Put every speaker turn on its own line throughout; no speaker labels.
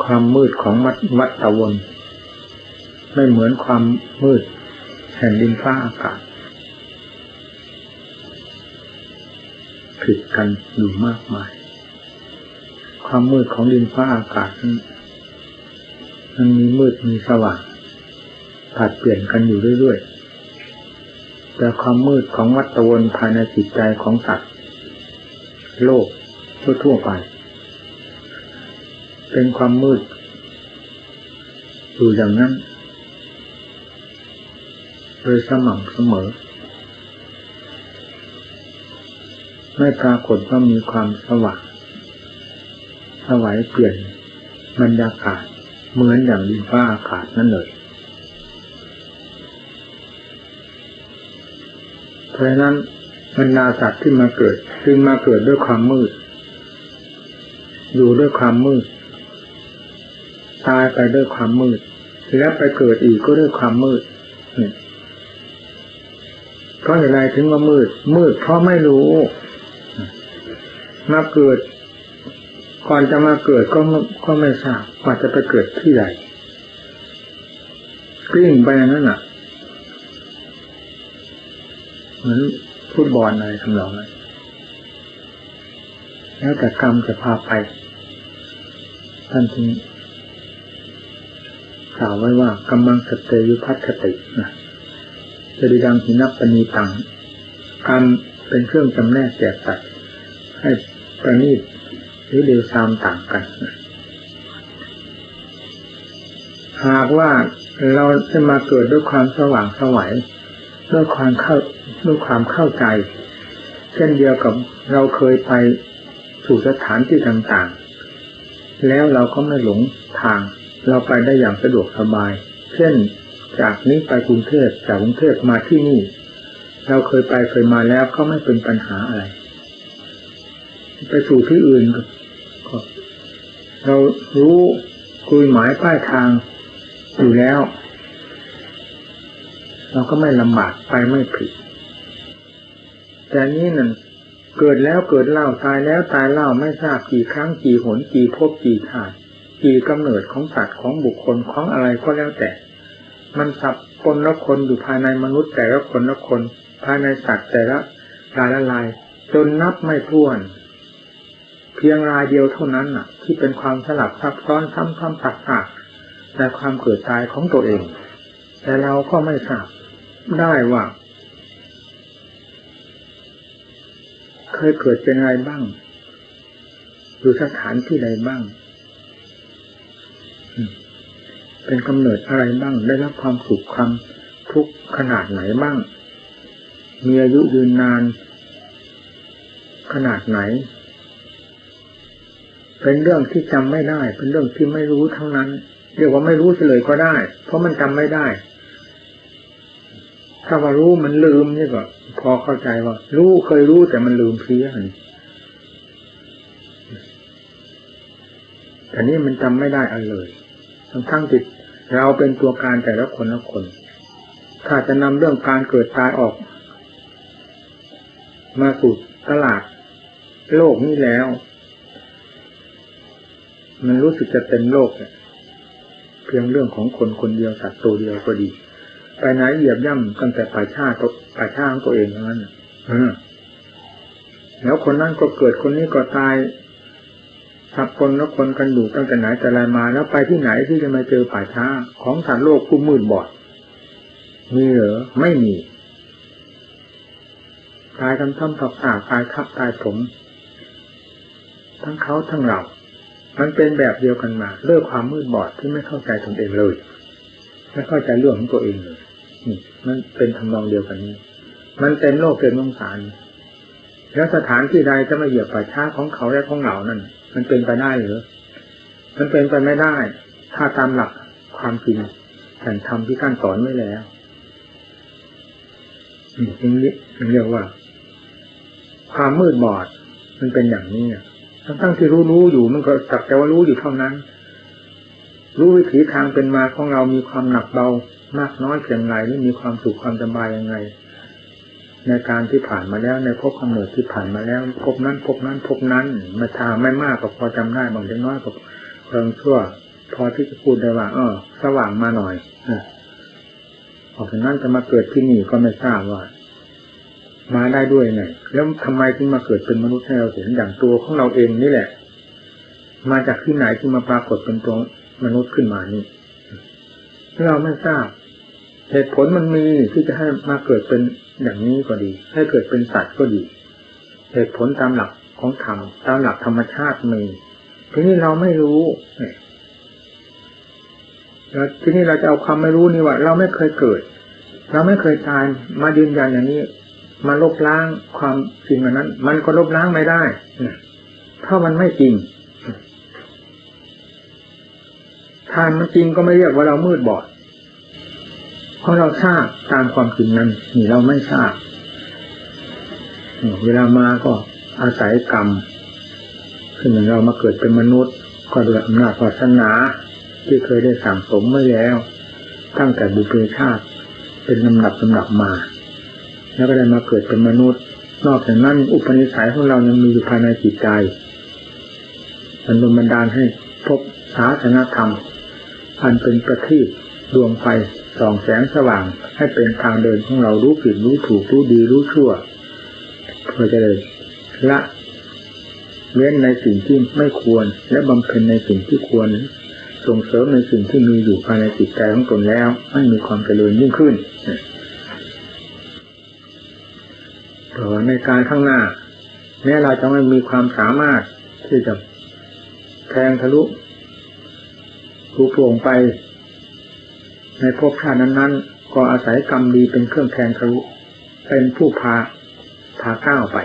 ความมืดของมัดวัดตะวน ไม่เหมือนความมืด แห่งดินฟ้าอากาศผิดกันอยู่มากมาย ความมืดของดินฟ้าอากาศนั้นมันมีมืดมีสว่างผัดเปลี่ยนกันอยู่เรื่อยๆ แต่ความมืดของวัตวนภายในจิตใจของสัตว์โลกทั่วๆไป เป็นความมืด อยู่อย่างนั้น โดยสม่ำเสมอ ไม่ปรากฏว่ามีความสว่างสวัยเปลี่ยนบรรยากาศเหมือนอย่างดินฟ้าอากาศนั่นเลยเพราะนั้นบรรดาสัตว์ที่มาเกิดจึงมาเกิดด้วยความมืด อยู่ด้วยความมืด ตายไปด้วยความมืด แล้วไปเกิดอีกก็ด้วยความมืดเพราะอะไรถึงว่ามืด มืดเพราะไม่รู้ มาเกิด ก่อนจะมาเกิดก็ก็ไม่ทราบว่าจะไปเกิดที่ใดกลิ้งไปอย่างนั้นอะ เหมือนฟุตบอลอะไรทำนองนั้นแล้วแต่กรรมจะพาไปท่านที่ก ล่าวไว้ว่ากำลังสเตยุพัฒตินะจะดีดังหินับปณีตังกรรมเป็นเครื่องจำแนกแจกตัดให้ประณีตหรือเร็วซามต่างกัน หากว่าเราจะมาเกิดด้วยความสว่างสวัยด้วยความเข้าด้วยความเข้าใจ เช่นเดียวกับเราเคยไปสู่สถานที่ต่างๆ แล้วเราก็ไม่หลงทาง เราไปได้อย่างสะดวกสบาย เช่นจากนี้ไปกรุงเทพจากกรุงเทพมาที่นี่ เราเคยไปเคยมาแล้วก็ไม่เป็นปัญหาอะไร ไปสู่ที่อื่นก็เรารู้คุยหมายป้ายทางอยู่แล้ว เราก็ไม่ลำบากไปไม่ผิด แต่นี้นั่นเกิดแล้วเกิดเล่าตายแล้วตายเล่าไม่ทราบกี่ครั้งกี่หนกี่พบกี่ชาติ กี่กำเนิดของสัตว์ของบุคคลของอะไรก็แล้วแต่ มันสับคนละคนอยู่ภายในมนุษย์แต่ละคนละคน ภายในสัตว์แต่ละรายละลายจนนับไม่ถ้วน เพียงรายเดียวเท่านั้นน่ะ ที่เป็นความสลับซับซ้อนซ้ำๆผักๆแต่ความเกิดตายของตัวเอง แต่เราก็ไม่ทราบได้ว่า เคยเกิดเป็นอะไรบ้าง อยู่สถานที่ใดบ้าง เป็นกำเนิดอะไรบ้าง ได้รับความสุขความทุกข์ขนาดไหนบ้าง มีอายุยืนนาน ขนาดไหน เป็นเรื่องที่จำไม่ได้ เป็นเรื่องที่ไม่รู้ทั้งนั้น เรียกว่าไม่รู้เลยก็ได้ เพราะมันจำไม่ได้ ถ้าว่ารู้มันลืมนี่ก็พอเข้าใจว่า รู้เคยรู้แต่มันลืมเพี้ยนแต่นี่มันจำไม่ได้อะไรเลยทั้งทั้งจิต เราเป็นตัวการแต่ละคนละคน ถ้าจะนำเรื่องการเกิดตายออก มาสู่ตลาด โลกนี้แล้ว มันรู้สึกจะเต็มโลกเพียงเรื่องของคนคนเดียวสัตว์ตัวเดียวก็ดี ไปไหนเหยียบย่ำตั้งแต่ป่าชาติป่าชาของตัวเองนั้นแล้วคนนั้นก็เกิดคนนี้ก็ตาย สับคนแล้วคนกันอยู่ตั้งแต่ไหนแต่ไรมาแล้วไปที่ไหนที่จะมาเจอป่าช้า ของสัตว์โลกผู้มืดบอด มีเหรอไม่มีตายกันท่อมทับอาตายทับตายผม ทั้งเขาทั้งเรา มันเป็นแบบเดียวกันมาเรื่องความมืดบอดที่ไม่เข้าใจตนเองเลยไม่เข้าใจเรื่องของตัวเองเลยนี่มันเป็นทำนองเดียวกันนี้ มันเต็มโลกเต็มสงสารแล้วสถานที่ใดจะมาเหยียบป่าช้าของเขาและของเรานั่น มันเป็นไปได้หรือมันเป็นไปไม่ได้ ถ้าตามหลักความจริงแห่งธรรมที่ท่านสอนไว้แล้วนี่นี้เรียกว่า ความมืดบอด มันเป็นอย่างนี้ทั้งทั้งที่รู้รู้อยู่มันก็จักแต่ว่ารู้อยู่เท่านั้น รู้วิถีทางเป็นมาของเรามีความหนักเบามากน้อยเพียงไรหรือมีความสุขความสบายยังไง ในการที่ผ่านมาแล้วในภพกำเนิดที่ผ่านมาแล้วภพนั้นภพนั้นภพนั้นมาทาไม่มากก็พอจำได้บางเล็กน้อยก็ก็เพิงชั่ว พอที่จะพูดได้ว่าเออสว่างมาหน่อยอออกจากนั้นจะมาเกิดที่นี่ก็ไม่ทราบว่า มาได้ด้วยไงแล้วทำไมถึงมาเกิดเป็นมนุษย์ให้เราเห็นอย่างตัวของเราเองนี่แหละ มาจากที่ไหนที่มาปรากฏเป็นตัวมนุษย์ขึ้นมานี่เราไม่ทราบ เหตุผลมันมีที่จะให้มาเกิดเป็น อย่างนี้ก็ดี ให้เกิดเป็นสัตว์ก็ดี เหตุผลตามหลักของธรรมตามหลักธรรมชาติมีทีนี้เราไม่รู้แล้วทีนี้เราจะเอาความไม่รู้นี่ว่า เราไม่เคยเกิด เราไม่เคยตายมายืนยันอย่างนี้ มาลบล้างความจริงอันนั้น มันก็ลบล้างไม่ได้เพรามันไม่จริงทานมันจริงก็ไม่เรียกว่าเรามืดบอด เพราะเราทราบตามความจริงนั้นนี่เราไม่ทราบเวลามาก็อาศัยกรรมขึ้นอย่างเรามาเกิดเป็นมนุษย์ก็โดยอำนาจวาสนาที่เคยได้สั่งสมมาแล้ว ตั้งแต่บุพชาติเป็นลำดับลำดับมา แล้วก็ได้มาเกิดเป็นมนุษย์ นอกจากนั้น อุปนิสัยของเรายังมีอยู่ภายในจิตใจมันบันดาลให้พบศาสนธรรมอันเป็นประทีปดวงไฟ ส่องแสงสว่างให้เป็นทางเดินของเรารู้ผิดรู้ถูกรู้ดีรู้ชั่วเพื่อจะเลยละเว้นในสิ่งที่ไม่ควร และบำเพ็ญในสิ่งที่ควร ส่งเสริมในสิ่งที่มีอยู่ภายในจิตใจของตนแล้วให้มีความเจริญยิ่งขึ้นเพราะในการข้างหน้า แม้เราจะไม่มีความสามารถที่จะแทงทะลุถูกโปร่งไป ในภพชาตินั้นๆ ก็อาศัยกรรมดีเป็นเครื่องแทงทะลุเป็นผู้พาพาก้าวไป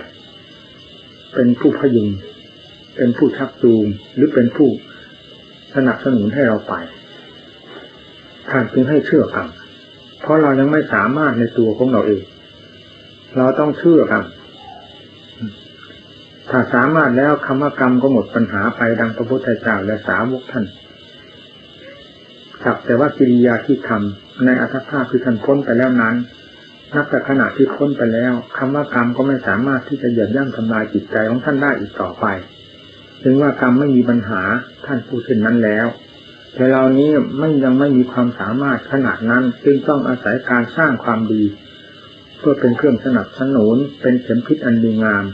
เป็นผู้พยุง เป็นผู้ชักจูง หรือเป็นผู้สนับสนุนให้เราไปท่านจึงให้เชื่อกันเพราะเรายังไม่สามารถในตัวของเราเอง เราต้องเชื่อกันถ้าสามารถแล้วคำว่ากรรมก็หมดปัญหาไปดังพระพุทธเจ้าและสาวกท่าน สักแต่ว่ากิริยาที่ทำในอัตภาพคือท่านพ้นไปแล้วนั้น นับแต่ขณะที่พ้นไปแล้วคำว่ากรรมก็ไม่สามารถที่จะเหยียบย่ำทำลายจิตใจของท่านได้อีกต่อไป ถึงว่ากรรมไม่มีปัญหาท่านพูดเช่นนั้นแล้ว แต่เรานี้ไม่ยังไม่มีความสามารถขนาดนั้นจึงต้องอาศัยการสร้างความดี เพื่อเป็นเครื่องสนับสนุนเป็นเข็มพิษอันดีงาม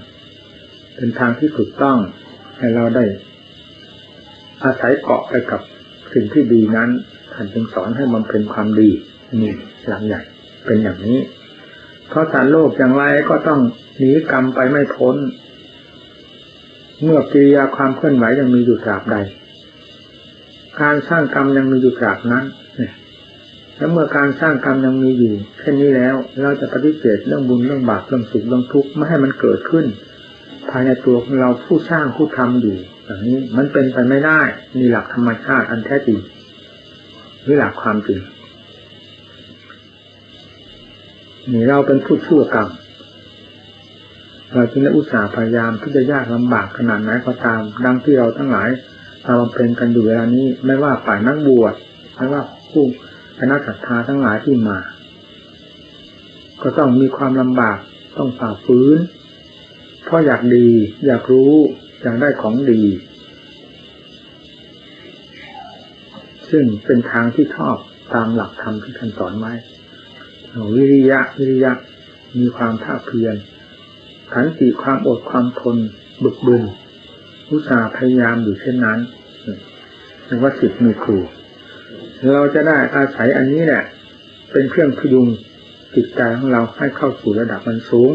เป็นทางที่ถูกต้องให้เราได้อาศัยเกาะไปกับ สิ่งที่ดีนั้นท่านจึงสอนให้มันเป็นความดีนี่หลังใหญ่เป็นอย่างนี้ เพราะสารโลกอย่างไรก็ต้องหนีกรรมไปไม่พ้น เมื่อกิริยาความเคลื่อนไหวยังมีอยู่ตราบใด การสร้างกรรมยังมีอยู่ตราบนั้นแล้วเมื่อการสร้างกรรมยังมีอยู่เช่นนี้แล้ว เราจะปฏิเสธเรื่องบุญเรื่องบาปเรื่องสุขเรื่องทุกข์ไม่ให้มันเกิดขึ้น ภายในตัวของเราผู้สร้างผู้ทำอยู่ อย่างนี้มันเป็นไปไม่ได้มีหลักธรรมชาติอันแท้จริงนี่หลักความจริงนี่เราเป็นผู้ชั่วกรรมเราจึงได้อุตส่าห์พยายามที่จะยากลำบากขนาดไหนก็ตาม ดังที่เราทั้งหลายเราบำเพ็ญกันอยู่เวลานี้ ไม่ว่าฝ่ายนักบวชไม่ว่าผู้คณะศรัทธาทั้งหลายที่มา ก็ต้องมีความลำบากต้องฝ่าฟื้นเพราะอยากดี อยากรู้ ยากได้ของดี ซึ่งเป็นทางที่ชอบตามหลักธรรมที่ท่านสอนไว้วิริยะวิริยะมีความภาเพียรขันติความอดความทนบึกบึนอุตสาห์พยายามอยู่เช่นนั้นเรียกว่าสิทธิ์มีครู เราจะได้อาศัยอันนี้แหละเป็นเครื่องพยุงจิตใจของเราให้เข้าสู่ระดับมันสูง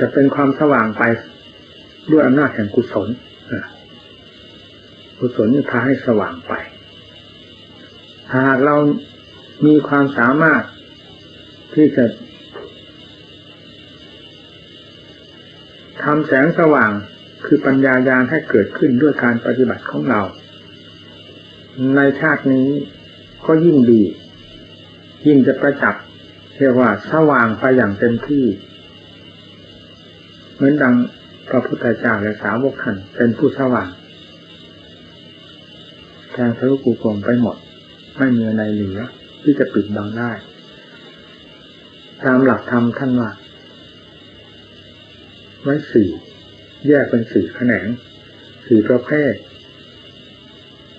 จะเป็นความสว่างไปด้วยอำนาจแห่งกุศลกุศลนี่พาให้สว่างไป หากเรามีความสามารถที่จะทำแสงสว่างคือปัญญายาณให้เกิดขึ้นด้วยการปฏิบัติของเรา ในชาตินี้ก็ยิ่งดี ยิ่งจะประจักษ์เรียกว่าสว่างไปอย่างเต็มที่ เหมือนดังพระพุทธเจ้าและสาวกท่านเป็นผู้สว่างแทงทะลุปูโปงไปหมด ไม่มีอะไรเหลือที่จะปิดบังได้ ตามหลักธรรมท่านว่าไว้สี่แยกเป็นสี่แขนงสี่ประเภท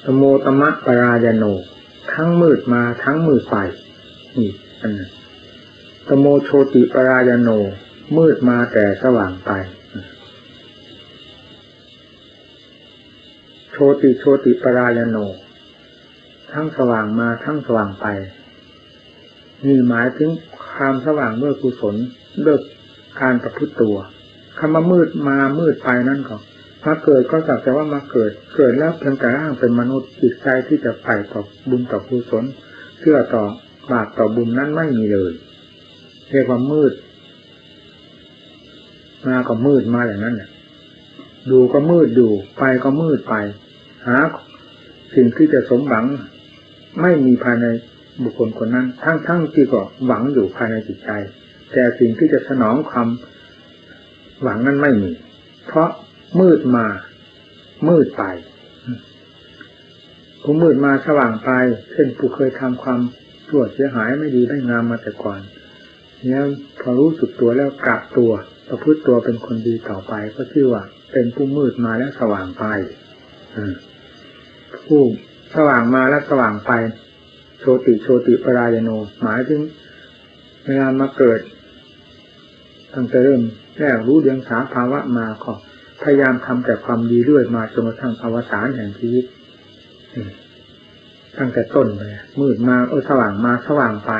สโมตมะปรายโน ทั้งมืดมาทั้งมืดไปนี่อันนั้นสโมโชติปรายโน มืดมาแต่สว่างไป โชติโชติปรายโน ทั้งสว่างมาทั้งสว่างไป นี่หมายถึงความสว่างด้วยกุศลด้วยการประพฤติตัวคำว่ามืดมามืดไปนั่นก็มาเกิดก็สักแต่ว่ามาเกิด เกิดแล้วเพียงแต่ร่างเป็นมนุษย์จิตใจที่จะไปต่อบุญต่อกุศลเชื่อต่อบาปต่อบุญนั้นไม่มีเลยเรียกว่ามืด มาก็มืดมาอย่างนั้นเนี่ยดูก็มืดดูไปก็มืดไป หา สิ่งที่จะสมหวัง ไม่มีภายในบุคคลคนนั้น ทั้งๆที่ก็หวังอยู่ภายในจิตใจ แต่สิ่งที่จะสนองความหวังนั้นไม่มี เพราะมืดมา มืดไปผู้มืดมาสว่างไป เช่นผู้เคยทำความชั่วเสียหายไม่ดีได้งามมาแต่ก่อนเนี่ยพอรู้สึกตัวแล้วกลับตัว ประพฤติตัวเป็นคนดีต่อไปก็ชื่อว่า เป็นผู้มืดมาแล้วสว่างไปผู้สว่างมาแล้วสว่างไป โชติโชติปรายโน หมายถึงเวลามาเกิดตั้งแต่เริ่มแรกรู้เดียงสาภาวะมาก็พยายามทำแต่ความดีเรื่อยมาจนกระทั่งอวสานแห่งชีวิตตั้งแต่ต้นเลยมืดมาเออสว่างมาสว่างไป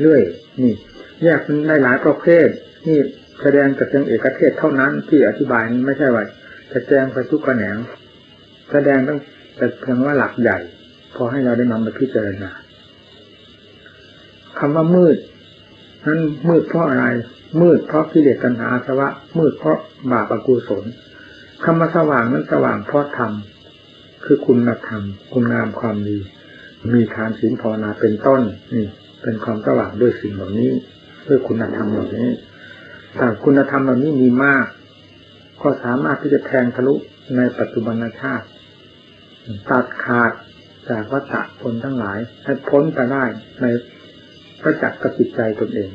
เรื่อย นี่ แยกเป็นได้หลายประเภทนี่ แสดงแต่เพียงเอกเทศเท่านั้นที่อธิบายไม่ใช่ว่าจะแจงไปทุกแหนง แสดงต้องแต่เพียงว่าหลักใหญ่ พอให้เราได้นำไปพิจารณาคำว่ามืด นั้นมืดเพราะอะไร มืดเพราะกิเลสตัณหาสวะ มืดเพราะบาปอกุศลคำว่าสว่างนั้นสว่างเพราะธรรมคือคุณธรรม คุณงามความดี มีทานศีลภาวนาเป็นต้นนี่เป็นความสว่างด้วยสิ่งเหล่านี้ ด้วยคุณธรรมเหล่านี้ คุณธรรมเหล่านี้มีมาก ก็สามารถที่จะแทงทะลุในปัจจุบันชาติ ตัดขาดจากวัฏผลทั้งหลายให้พ้นไปได้ในพระจักรกับจิตใจตนเอง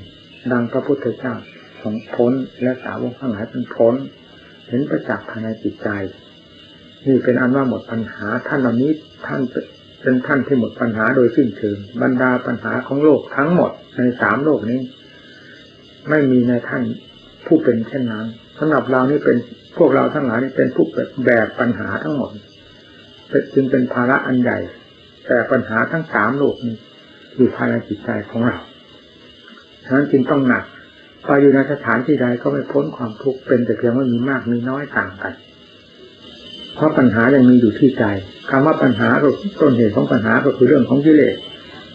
ดังพระพุทธเจ้าของพ้นและสาวกทั้งหลายเป็นพ้น เห็นประจักษ์ภายในจิตใจ นี่เป็นอันว่าหมดปัญหาท่านเหล่านี้ท่านเป็นท่านที่หมดปัญหาโดยสิ้นเชิงบรรดาปัญหาของโลกทั้งหมดในสามโลกนี้ ไม่มีในท่าน ผู้เป็นเช่นนั้นสำหรับเรานี่เป็นพวกเราทั้งหลายนี่เป็นผู้แบกปัญหาทั้งหมดจึงเป็นภาระอันใหญ่ แต่ปัญหาทั้งสามโลกนี้อยู่ภายในจิตใจของเราฉะนั้นจึงต้องหนักพออยู่ในสถานที่ใดก็ไม่พ้นความทุกข์เป็นแต่เพียงว่ามีมากมีน้อยต่างกัน เพราะปัญหายังมีอยู่ที่ใจคำว่าปัญหาต้นเหตุของปัญหาก็คือเรื่องของกิเลส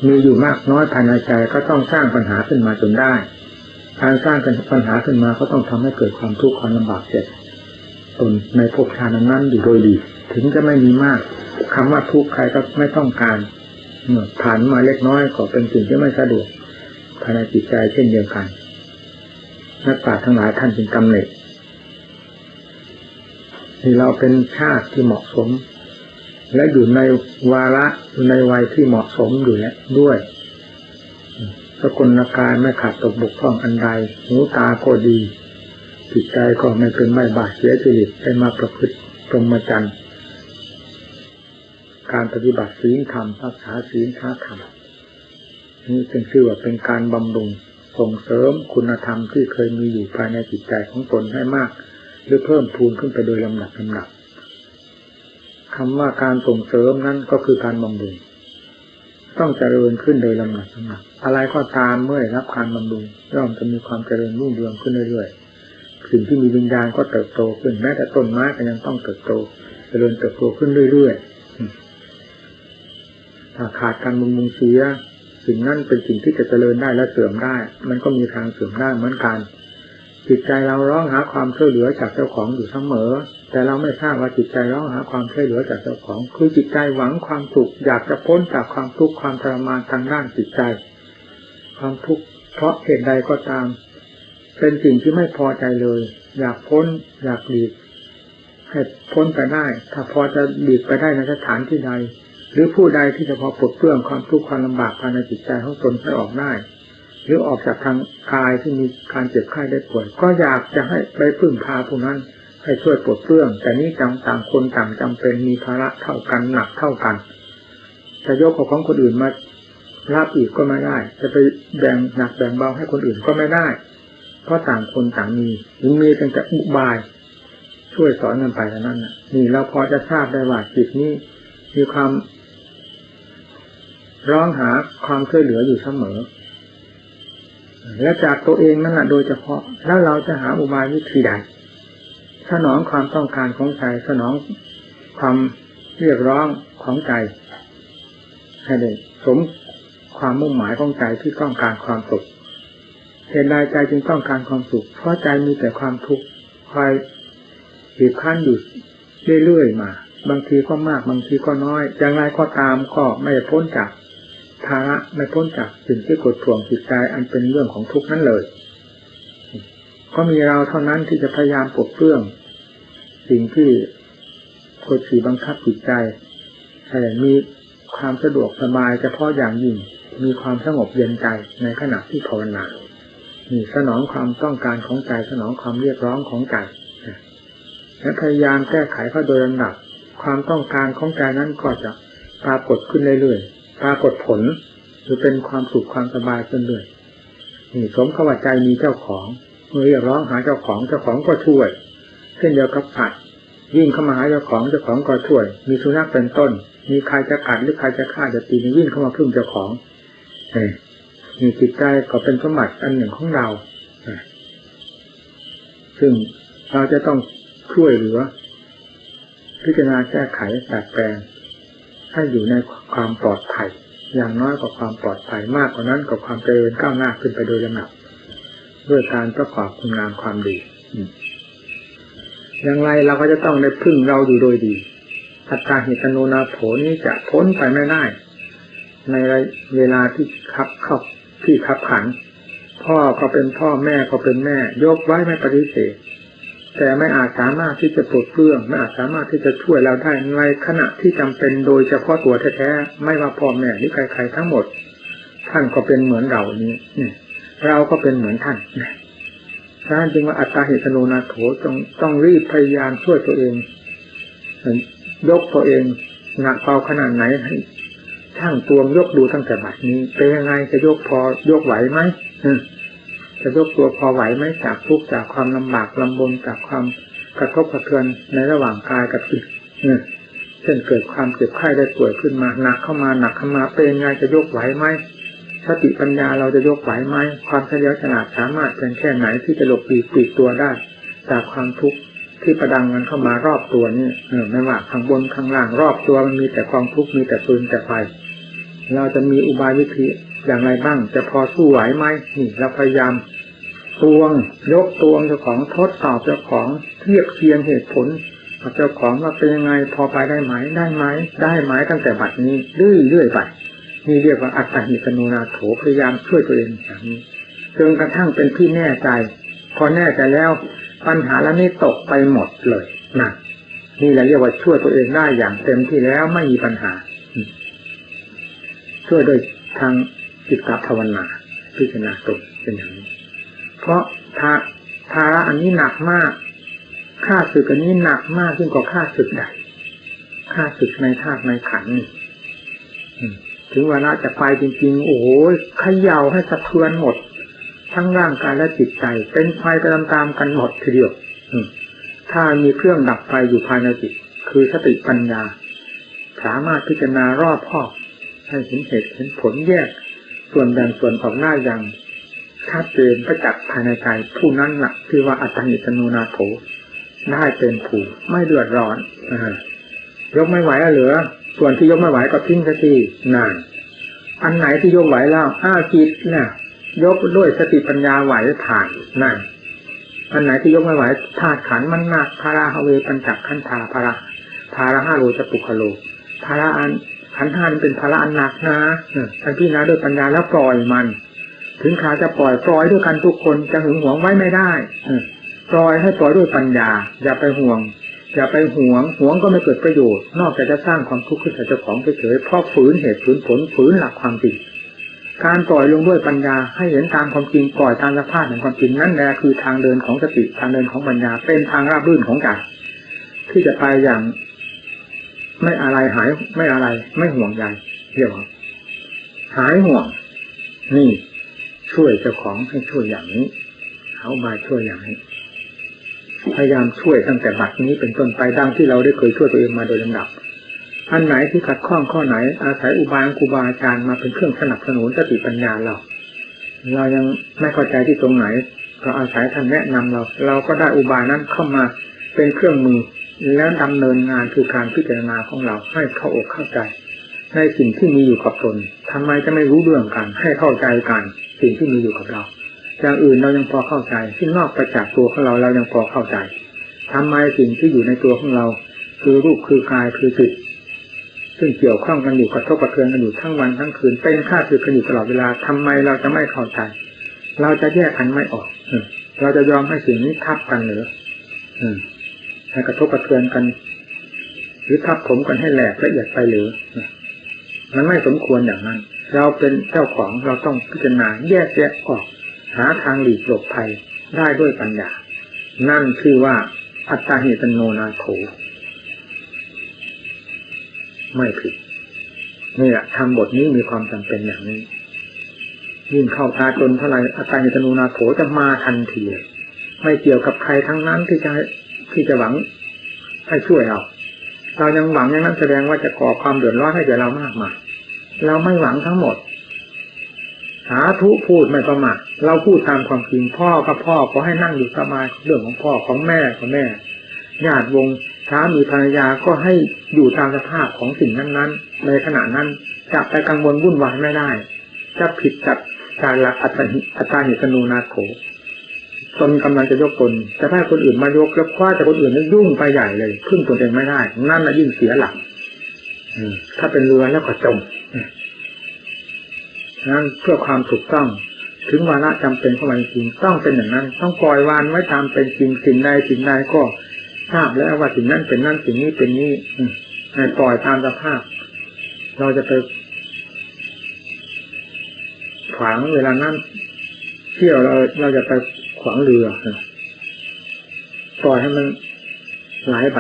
มีอยู่มากน้อยภายในใจก็ต้องสร้างปัญหาขึ้นมาจนได้ การสร้างปัญหาขึ้นมาก็ต้องทำให้เกิดความทุกข์ความลำบากเสร็จตนในภพชาตินั้นอยู่โดยดี ถึงจะไม่มีมากคำว่าทุกข์ใครก็ไม่ต้องการเอผ่านมาเล็กน้อยก็เป็นสิ่งที่ไม่สะดวกภายในจิตใจเช่นเดียวกันนักปราชญ์ทั้งหลายท่านจึงกำเนิดที่เราเป็นชาติที่เหมาะสม และอยู่ในวาระในวัยที่เหมาะสมอยู่แล้วด้วย สกุลกายไม่ขาดตกบกพร่องอันใดหูตาก็ดี จิตใจก็ไม่เป็นไม่บาดเสียจริตได้มาประพฤติตรงมาจันการปฏิบัติศีลธรรมรักษาศีลค้าธรรมนี่เป็นชื่อว่าเป็นการบำรุงส่งเสริมคุณธรรมที่เคยมีอยู่ภายในจิตใจของตนให้มาก หรือเพิ่มพูนขึ้นไปโดยลำดับลำดับคำว่าการส่งเสริมนั้นก็คือการบำรุง ต้องเจริญขึ้นโดยลำดับลำดับอะไรก็ตามเมื่อรับการบำรุงย่อมจะมีความเจริญรุ่งเรืองขึ้นเรื่อยๆสิ่งที่มีวิญญาณก็เติบโตขึ้นแม้แต่ต้นไม้ก็ยังต้องเติบโต เจริญเติบโตขึ้นเรื่อยๆถ้าขาดการบำรุงเสียสิ่งนั้นเป็นสิ่งที่จะเจริญได้และเสื่อมได้ มันก็มีทางเสื่อมได้เหมือนกัน จิตใจเราร้องหาความช่วยเหลือจากเจ้าของอยู่เสมอ แต่เราไม่ทราบว่าจิตใจร้องหาความช่วยเหลือจากเจ้าของ คือจิตใจหวังความสุขอยากจะพ้นจากความทุกข์ความทรมานทางด้านจิตใจ ความทุกข์เพราะเหตุใดก็ตาม เป็นสิ่งที่ไม่พอใจเลย อยากพ้นอยากหลีกให้พ้นไปได้ ถ้าพอจะหลีกไปได้ในสถานที่ใด หรือผู้ใดที่จะพอปลดเปลื้องความทุกข์ความลำบากภายในจิตใจของตนให้ออกได้ หรือออกจากทางกายที่มีการเจ็บไข้ได้ป่วยก็อยากจะให้ไปพึ่งพาผู้นั้นให้ช่วยปลดเปลื้อง แต่นี้จำต่างคนต่างจำเป็นมีภาระเท่ากันหนักเท่ากันจะยกของคนอื่นมารับอีกก็ไม่ได้ จะไปแบ่งหนักแบ่งเบาให้คนอื่นก็ไม่ได้ เพราะต่างคนต่างมีมีเป็นแต่อุบาย ช่วยสอนกันไปเท่านั้นนี่เราพอจะทราบได้ว่าจิตนี้มีความร้องหาความช่วยเหลืออยู่เสมอ และจากตัวเองนั่นแหละโดยเฉพาะ แล้วเราจะหาอุบายวิธีใดสนองความต้องการของใจสนองความเรียกร้องของใจให้ได้สมความมุ่งหมายของใจที่ต้องการความสุขเหตุใดใจจึงต้องการความสุข เพราะใจมีแต่ความทุกข์คอยหีบขั้นอยู่เรื่อยๆมา บางทีก็มากบางทีก็น้อยอย่างไรก็ตามก็ไม่พ้นจาก ภาระไม่พ้นจากสิ่งที่กดท่วงจิตใจอันเป็นเรื่องของทุกข์นั้นเลย ก็มีเราเท่านั้นที่จะพยายามปลดเปลื้อง สิ่งที่กดขี่บังคับจิตใจให้มีความสะดวกสบายเฉพาะอย่างยิ่งมีความสงบเย็นใจในขณะที่ภาวนานี่สนองความต้องการของใจสนองความเรียกร้องของใจและพยายามแก้ไขเข้าโดยลำดับความต้องการของใจนั้นก็จะปรากฏขึ้นเรื่อย ปรากฏผลหรือเป็นความสุขความสบายขึ้นเรื่อยนี่สมขว่าใจมีเจ้าของเมื่อเรียกร้องหาเจ้าของเจ้าของก็ช่วยเช่นเดียวกับผัดยิ่งเข้ามาหาเจ้าของเจ้าของก็ช่วย มีสุนัขเป็นต้น มีใครจะกัดหรือใครจะฆ่าจะตีวิ่งเข้ามาพึ่งเจ้าของมีจิตใจก็เป็นสมบัติอันหนึ่งของเราซึ่งเราจะต้องช่วยเหลือพิจารณาแก้ไขแปดแปลง ให้อยู่ในความปลอดภัย อย่างน้อยกว่าความปลอดภัยมากกว่านั้นกับความเจริญก้าวหน้าขึ้นไปโดยลำดับด้วยการประกอบคุณงามความดีอย่างไรเราก็จะต้องได้พึ่งเราอยู่โดยดีอัตตาหิตโนนาโถนี้จะพ้นไปไม่ได้ ในเวลาที่ขับเข้าที่ขับขัน พ่อก็เป็นพ่อแม่ก็เป็นแม่ ยกไว้ไม่ปฏิเสธ แต่ไม่อาจสามารถที่จะปลดเปลื้องไม่อาจสามารถที่จะช่วยเราได้ในขณะที่จำเป็นโดยเฉพาะตัวแท้ๆไม่ว่าพ่อแม่หรือใครๆทั้งหมด ท่านก็เป็นเหมือนเรานี้เราก็เป็นเหมือนท่านท่านจึงว่าอัตตาเหตุโนนาโถต้องต้องรีบพยายามช่วยตัวเองยกตัวเองหนักเบาขนาดไหนให้ช่างตวงยกดูตั้งแต่บัดนี้เป็นยังไงจะยกพอยกไหวไหม จะยกตัวพอไหวไหมจากทุกจากความลำบากลำบนจากความกระทบกระเทือนในระหว่างกายกับจิตเช่นเกิดความเจ็บไข้ได้ป่วยขึ้นมาหนักเข้ามาหนักเข้ามาเป็นยังไงจะยกไหวไหมสติปัญญาเราจะยกไหวไหมความเฉลียวฉลาดสามารถเป็นแค่ไหนที่จะหลบปีกปีกตัวได้ จากความทุกข์ที่ประดังมันเข้ามารอบตัวนี่เออไม่ว่าข้างบนข้างล่างรอบตัวมันมีแต่ความทุกข์มีแต่ปืนแต่ไฟเราจะมีอุบายวิธี อย่างไรบ้าง จะพอสู้ไหวไหมนี่เราพยายามตวงยกตวงเจ้าของทดสอบเจ้าของเทียบเคียงเหตุผลเจ้าของว่าเป็นยังไงพอไปได้ไหมได้ไหมได้ไหมตั้งแต่บัดนี้เรื่อยๆไปนี่เรียกว่าอัตติกนุนาโถพยายามช่วยตัวเองอย่างนี้จนกระทั่งเป็นที่แน่ใจ พอแน่ใจแล้วปัญหาแล้วนี่ตกไปหมดเลยนะนี่เราเรียกว่าช่วยตัวเองได้อย่างเต็มที่แล้วไม่มีปัญหาช่วยโดยทาง จิตตภาวนา พิจารณาตนเป็นอย่างนี้ เพราะทาภาระอันนี้หนักมากค่าศึกอันนี้หนักมากยิ่งกว่าค่าศึกใดค่าศึกในธาตุในขันนี่ถึงเวลาจะไปจริงๆ โอ้โหขย่าให้สะเทือนหมด ทั้งร่างกายและจิตใจ เป็นไฟไปตามๆกันหมดทีเดียวถ้ามีเครื่องดับไฟอยู่ภายในจิต คือสติปัญญา สามารถพิจารณารอบคอบให้เห็นเหตุเห็นผลแยก ส่วนแบ่งส่วนออกหน้าอย่างชัดเจนประจักษ์ภายในใจผู้นั้นหลักที่ว่าอัตติตนูนาโถได้เป็นผู้ไม่เดือดร้อนอยกไม่ไหวเหลือ ส่วนที่ยกไม่ไหวก็ทิ้งสักทีนาน อันไหนที่ยกไหวแล้วอ้าจิตเนี่ยยกด้วยสติปัญญาไหวผ่านนั่นอันไหนที่ยกไม่ไหวธาตุขันมันหนักภาราฮเวปัญจักขันธาภาระภาระห้าโลจะปุคโลภาระอัน ขันห้าเป็นภาระอันหนักนะท่านพี่นะด้วยปัญญาแล้วปล่อยมัน ถึงขาจะปล่อยปล่อยด้วยกันทุกคนจะหึงหวงไว้ไม่ได้ปล่อยให้ปล่อยด้วยปัญญา อย่าไปห่วง อย่าไปห่วงห่วงก็ไม่เกิดประโยชน์ นอกจากจะสร้างความทุกข์ขึ้นกับเจ้าของเฉยๆเพราะฝืนเหตุฝืนผลฝืนหลักความจริงการปล่อยลงด้วยปัญญาให้เห็นตามความจริงปล่อยตามสภาพแห่งความจริงนั่นแหละคือทางเดินของสติทางเดินของปัญญาเป็นทางราบรื่นของใจที่จะไปอย่าง ไม่อะไรหาย ไม่อะไร ไม่ห่วงใยเรียกว่าหายห่วง นี่ ช่วยเจ้าของให้ช่วยอย่างนี้เขามาช่วยอย่างนี้พยายามช่วยตั้งแต่บัดนี้เป็นต้นไปดังที่เราได้เคยช่วยตัวเองมาโดยลำดับ อันไหนที่ขัดข้องข้อไหน อาศัยอุบายครูบาอาจารย์มาเป็นเครื่องสนับสนุนสติปัญญาเรา เรายังไม่เข้าใจที่ตรงไหน ก็อาศัยท่านแนะนำเรา เราก็ได้อุบายนั้นเข้ามาเป็นเครื่องมือ แล้วดำเนินงานคือการพิจารณาของเราให้เข้าอกเข้าใจ ในสิ่งที่มีอยู่กับตนทำไมจะไม่รู้เรื่องกัน ให้เข้าใจกัน สิ่งที่มีอยู่กับเราอย่างอื่นเรายังพอเข้าใจที่นอกไปจากตัวของเราเรายังพอเข้าใจทำไมสิ่งที่อยู่ในตัวของเรา คือรูปคือกายคือจิตซึ่งเกี่ยวข้องกันอยู่กระทบกระเทือนกันอยู่ทั้งวันทั้งคืนเป็นค่าคือกันอยู่ตลอดเวลาทำไมเราจะไม่เข้าใจ เราจะแยกกันไม่ออกเราจะยอมให้สิ่งนี้ทับกันหรือ ให้กระทบกระเทือนกัน หรือทับผมกันให้แหลกละเอียดไปหรือมันไม่สมควรอย่างนั้น เราเป็นเจ้าของเราต้องพิจารณาแยกแยะออก หาทางหลีกหลบภัยได้ด้วยปัญญา นั่นคือว่าอัตตาหิตโนนาโถไม่ผิดนี่แหละทำบทนี้มีความจำเป็นอย่างนี้ ยิ่งเข้าตาจนเท่าไรอาการยตนูนาโถจะมาทันที ไม่เกี่ยวกับใครทั้งนั้นที่จะ ที่จะหวังให้ช่วยเรา เรายังหวังอย่างนั้นแสดงว่าจะก่อความเดือดร้อนให้แก่เรามากมายเราไม่หวังทั้งหมดสาธุพูดไม่ประมาทเราพูดตามความจริงพ่อกับพ่อขอให้นั่งอยู่สบายเรื่องของพ่อของแม่ของแม่ญาติวงสามีภรรยาก็ให้อยู่ตามสภาพของสิ่งนั้นๆ ในขณะนั้นจะไปกังวลวุ่นวายไม่ได้ จะผิดจากการละอัตติอัตาหิสนูนาโถ ตนกำลังจะยกตนจะให้คนอื่นมายกแล้วคว้าจากคนอื่นนั้นยุ่งไปใหญ่เลยพึ่งตนเองไม่ได้ นั่นละยิ่งเสียหลักถ้าเป็นเรือแล้วก็จมนั้นเพื่อความถูกต้อง ถึงวาระจำเป็นเข้ามาจริงต้องเป็นอย่างนั้น ต้องปล่อยวานไว้ตามเป็นจริงสิ่งใดสิ่งใดก็ทราบแล้วว่าสิ่งนั้นเป็นนั่นสิ่งนี้เป็นนี้ให้ปล่อยตามสภาพ เราจะไปขวางเวลานั้นเที่ยวเราเราจะไป ขวางเรือปล่อยให้มันไหลไป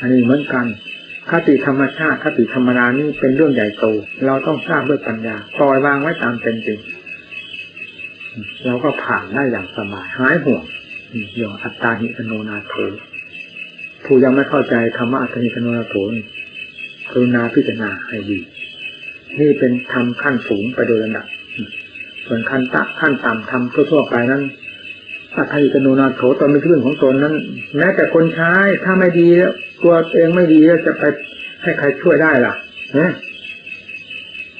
อันนี้เหมือนกันคติธรรมชาติคติธรรมดานี่เป็นเรื่องใหญ่โต เราต้องทราบด้วยปัญญาปล่อยวางไว้ตามเป็นจริงเราก็ผ่านได้อย่างสบายหายห่วงเรียกอัตตาหิตโนนาโถผู้ยังไม่เข้าใจธรรมะอัตตาหิตโนนาโถกรุณาพิจารณาให้ดี นี่เป็นธรรมขั้นสูงไปโดยลำดับ ส่วนขั้นตะขั้นต่ำธรรมทั่วๆไปนั้นอัตตาหิตโนนาโถตอนเป็นเรื่องของตนนั้น แม้แต่คนใช้ถ้าไม่ดีแล้วตัวเองไม่ดีแล้วจะไปให้ใครช่วยได้ล่ะเนี่ย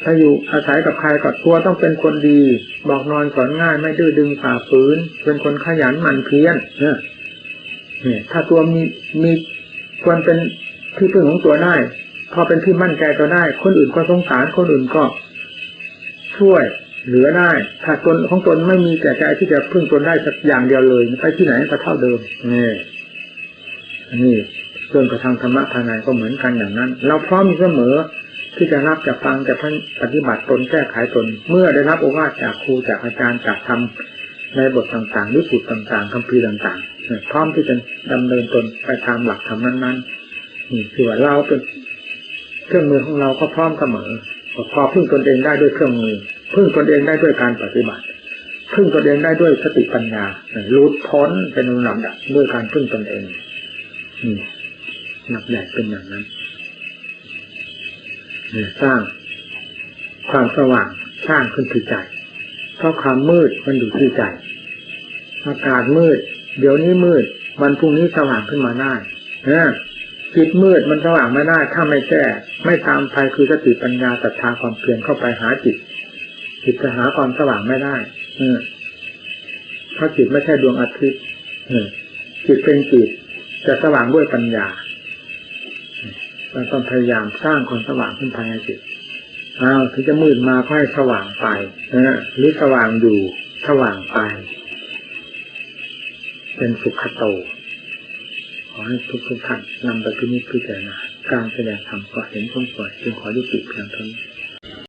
ถ้าอยู่อาศัยกับใครกับตัวต้องเป็นคนดี บอกนอนสอนง่ายไม่ดื้อดึงฝ่าฝืน เป็นคนขยันหมั่นเพียรเนี่ยถ้าตัวมีมีควรเป็นที่พึ่งของตัวได้ พอเป็นที่มั่นใจตัวได้ คนอื่นก็สงสารคนอื่นก็ช่วย เหลือได้ ถ้าตนของตนไม่มีแต่ใจที่จะพึ่งตนได้สักอย่างเดียวเลย ไปที่ไหนก็เท่าเดิมนี่นี่เรื่องกระทางธรรมะภายในก็เหมือนกันอย่างนั้น เราพร้อมเสมอที่จะรับจะฟังจะปฏิบัติตนแก้ไขตน เมื่อได้รับโอวาทจากครูจากอาจารย์จากธรรมในบทต่างๆหรือสูตรต่างๆคำพีต่างๆพร้อมที่จะดำเนินตนไปตามหลักธรรมนั้นๆนี่คือว่าเราเป็นเครื่องมือของเราก็พร้อมเสมอพอพึ่งตนเองได้ด้วยเครื่องมือ พึ่งตนเองได้ด้วยการปฏิบัติ พึ่งตนเองได้ด้วยสติปัญญารู้พ้นเป็นลำดับด้วยการพึ่งตนเองนี่หนักใหญ่เป็นอย่างนั้นสร้างความสว่างสร้างขึ้นที่ใจ เพราะความมืดมันอยู่ที่ใจอากาศมืด เดี๋ยวนี้มืด วันพรุ่งนี้สว่างขึ้นมาได้นะจิตมืดมันสว่างไม่ได้ถ้าไม่แก้ ไม่ตามภัยคือสติปัญญาศรัทธาความเพียรเข้าไปหาจิต จิตจะหาความสว่างไม่ได้เพราะจิตไม่ใช่ดวงอาทิตย์จิตเป็นจิตจะสว่างด้วยปัญญาเราต้องพยายามสร้างความสว่างขึ้นภายในจิตอ้าวถึงจะมืดมาก็ให้สว่างไปนะหรือสว่างอยู่สว่างไป เป็นสุขโต ขอให้ทุกทุกท่านนำไปพินิจพิจารณาการแสดงธรรมก็เห็นพ้นปล่อยจึงขอยุติเพียงเท่านี้